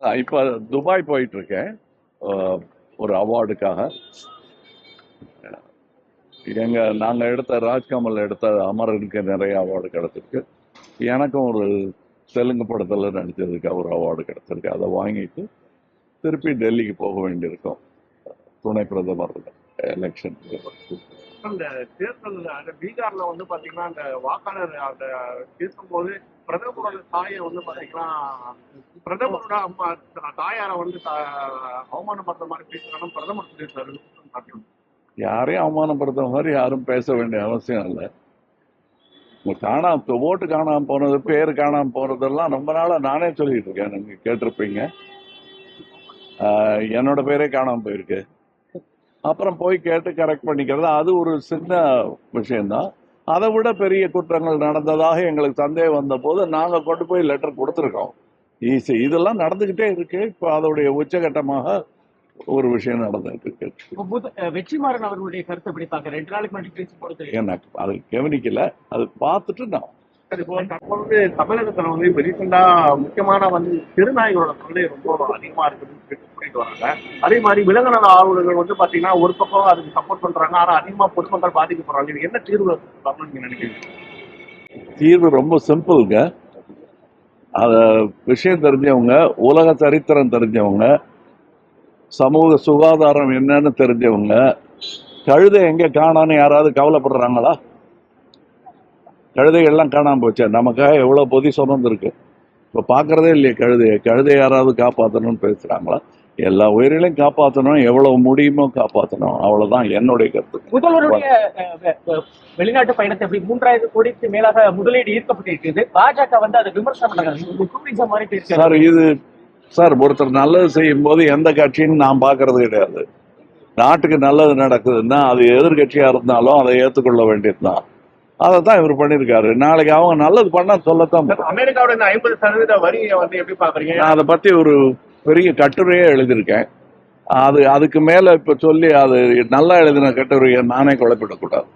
இப்போ துபாய் போயிட்டு இருக்கேன் ஒரு அவார்டுக்காக. எங்க நாங்க எடுத்த ராஜ்கமல் எடுத்த அமரனுக்கு நிறைய அவார்டு கிடைச்சிருக்கு. எனக்கும் ஒரு தெலுங்கு படத்துல நடித்ததுக்கு ஒரு அவார்டு கிடைச்சிருக்கு. அதை வாங்கிட்டு திருப்பி டெல்லிக்கு போக வேண்டியிருக்கோம். துணை பிரதமர் எலெக்ஷன் அந்த தேர்தல் அந்த பீகார்ல வந்து பாத்தீங்கன்னா அந்த வாக்காளர் அந்த பேசும்போது பிரதமரோட தாயை வந்து பாத்தீங்கன்னா பிரதமரோட அம்மா தாயார வந்து அவமானப்படுத்த மாதிரி பேசுறாங்க. பிரதமர் சொல்லியிருக்காரு. யாரையும் அவமானப்படுத்த மாதிரி யாரும் பேச வேண்டிய அவசியம் இல்லை. காணாம ஓட்டு காணாம போனது பேர் காணாம போனதெல்லாம் ரொம்ப நாளா நானே சொல்லிட்டு இருக்கேன். நீங்க கேட்டிருப்பீங்க. ஆஹ் என்னோட பேரே காணாம போயிருக்கு. அப்புறம் போய் கேட்டு கரெக்ட் பண்ணிக்கிறது அது ஒரு சின்ன விஷயம்தான். அதை விட பெரிய குற்றங்கள் நடந்ததாக எங்களுக்கு சந்தேகம் வந்த போது நாங்க கொண்டு போய் லெட்டர் கொடுத்துருக்கோம். ஈஸி இதெல்லாம் நடந்துகிட்டே இருக்கு. இப்போ அதோடைய உச்சகட்டமாக ஒரு விஷயம் நடந்துட்டு இருக்கு. வெற்றிமாறன் அவர்களுடைய கருத்தை எப்படி பாக்க ரெண்டு நாளைக்கு முன்னாடி பேசி எனக்கு அது கவனிக்கல. அது பார்த்துட்டு நான் தற்போது தமிழகத்துல வந்து இப்ப ரீசெண்டா முக்கியமான வந்து திருநாய்களோட தொல்லை ரொம்ப அதிகமா இருக்குதுன்னு சொல்லிட்டு வராங்க. அதே மாதிரி விலங்கினல் ஆர்வலர்கள் வந்து பாத்தீங்கன்னா ஒரு பக்கம் அதுக்கு சப்போர்ட் பண்றாங்க ஆனா அதிகமா பொதுமக்கள் பாதிக்கப்படுறாங்க. இது என்ன தீர்வு நீங்க நினைக்கிறீங்க? தீர்வு ரொம்ப சிம்பிள்ங்க. அத விஷயம் தெரிஞ்சவங்க உலக சரித்திரம் தெரிஞ்சவங்க சமூக சுகாதாரம் என்னன்னு தெரிஞ்சவங்க கழுதை எங்க காணான்னு யாராவது கவலைப்படுறாங்களா? கழுதை எல்லாம் காணாம போச்சு. நமக்காக எவ்வளவு பொதி சுமந்துருக்கு. இப்ப பாக்குறதே இல்லையே கழுதையை கழுதை யாராவது காப்பாத்தணும்னு பேசுறாங்களா? எல்லா உயிரிலையும் காப்பாத்தணும். எவ்வளவு முடியுமோ காப்பாத்தணும். அவ்வளவுதான் என்னுடைய கருத்து. முதல்வருடைய வெளிநாட்டு பயணத்தை எப்படி மூன்றாயிரம் கோடிக்கு மேலாக முதலீடு ஈர்க்கப்பட்டிருக்கிறது. பாஜக வந்து அதை விமர்சனம் மாதிரி சார் இது சார் ஒருத்தர் நல்லது செய்யும் போது எந்த கட்சின்னு நான் பார்க்கறது கிடையாது. நாட்டுக்கு நல்லது நடக்குதுன்னா அது எதிர்கட்சியா இருந்தாலும் அதை ஏற்றுக்கொள்ள வேண்டியதுதான். அதை தான் இவர் பண்ணியிருக்காரு. நாளைக்கு அவங்க நல்லது பண்ணா சொல்லத்தான். அமெரிக்காவோட இந்த ஐம்பது சதவீத வரியை வந்து எப்படி பாக்குறீங்க நான் அதை பத்தி ஒரு பெரிய கட்டுரையே எழுதியிருக்கேன். அது அதுக்கு மேல இப்ப சொல்லி அது நல்லா எழுதின கட்டுரையை நானே குழப்பிடக்கூடாது.